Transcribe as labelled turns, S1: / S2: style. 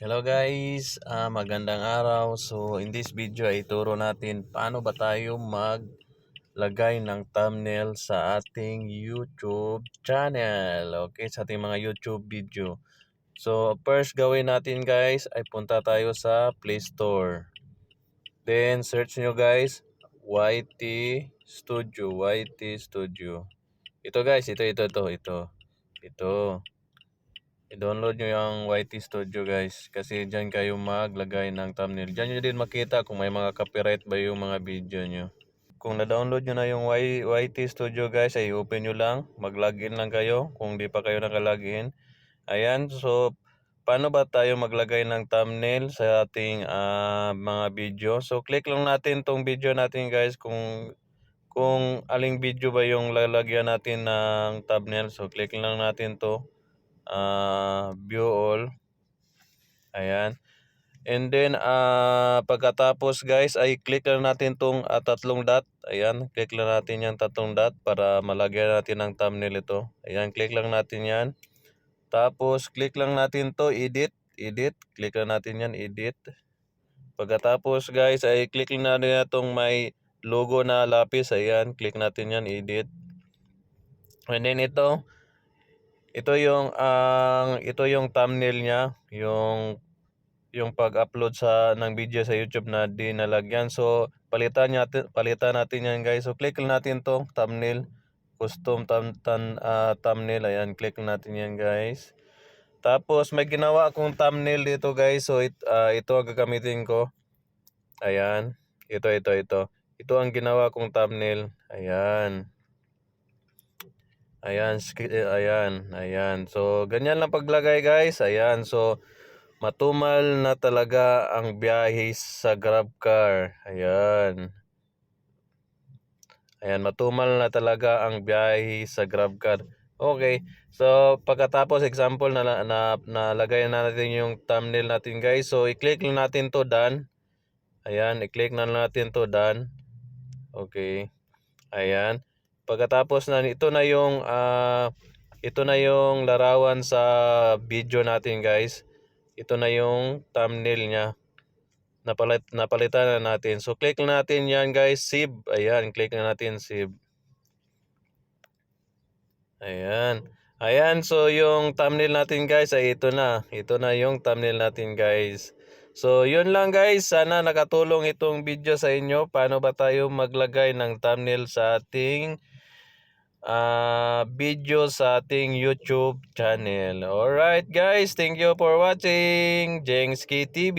S1: Hello guys, ah, magandang araw. So in this video ay turo natin paano ba tayo maglagay ng thumbnail sa ating YouTube channel. Okay, sa ating mga YouTube video. So first gawin natin guys ay punta tayo sa Play Store. Then search nyo guys YT Studio, YT Studio. Ito guys, ito ito ito ito. Ito. I-download nyo yung YT Studio guys kasi dyan kayo maglagay ng thumbnail. Dyan nyo din makita kung may mga copyright ba yung mga video nyo. Kung na-download nyo na yung y YT Studio guys ay open nyo lang. Mag-login lang kayo kung di pa kayo nakalogin. Ayan, so paano ba tayo maglagay ng thumbnail sa ating ah, mga video? So click lang natin tong video natin guys kung kung aling video ba yung lalagyan natin ng thumbnail. So click lang natin to uh, view all. Ayan. And then, ah pagkatapos guys, ay click lang natin tong ah, tatlong dot. Ayan, click lang natin yung tatlong dot para malagyan natin ng thumbnail ito. Ayan, click lang natin yan. Tapos, click lang natin to edit. Edit. Click lang natin yan, edit. Pagkatapos guys, ay click lang natin itong may logo na lapis. Ayan, click natin yan, edit. And then ito, ito yung ang ito yung thumbnail niya, yung yung pag-upload sa ng video sa YouTube na di nalagyan. So palitan natin palitan natin yan guys. So click natin to thumbnail, custom thumb, thumb, ah, thumbnail. Ayan, click natin yan guys. Tapos may ginawa akong thumbnail dito guys. So it, ah, ito ang gagamitin ko. Ayan. Ito ito ito. Ito ang ginawa kong thumbnail. Ayan. Ayan, eh, ayan, ayan. So, ganyan lang paglagay guys. Ayan, so matumal na talaga ang biyahe sa GrabCar. Ayan. Ayan, matumal na talaga ang biyahe sa GrabCar. Okay. So, pagkatapos example na na nalagay na natin yung thumbnail natin guys. So, i-click lang natin to done. Ayan, i-click na natin to done. Okay. Ayan. Pagkatapos na ito na yung ah, ito na yung larawan sa video natin guys. Ito na yung thumbnail niya. Napalit napalitan na natin. So click lang natin 'yan guys, save. Ayan, click na natin save. Ayan. Ayan, so yung thumbnail natin guys ay ito na. Ito na yung thumbnail natin guys. So, yun lang guys. Sana nakatulong itong video sa inyo. Paano ba tayo maglagay ng thumbnail sa ating ah video sa ating YouTube channel. Alright guys, thank you for watching. Jengski TV.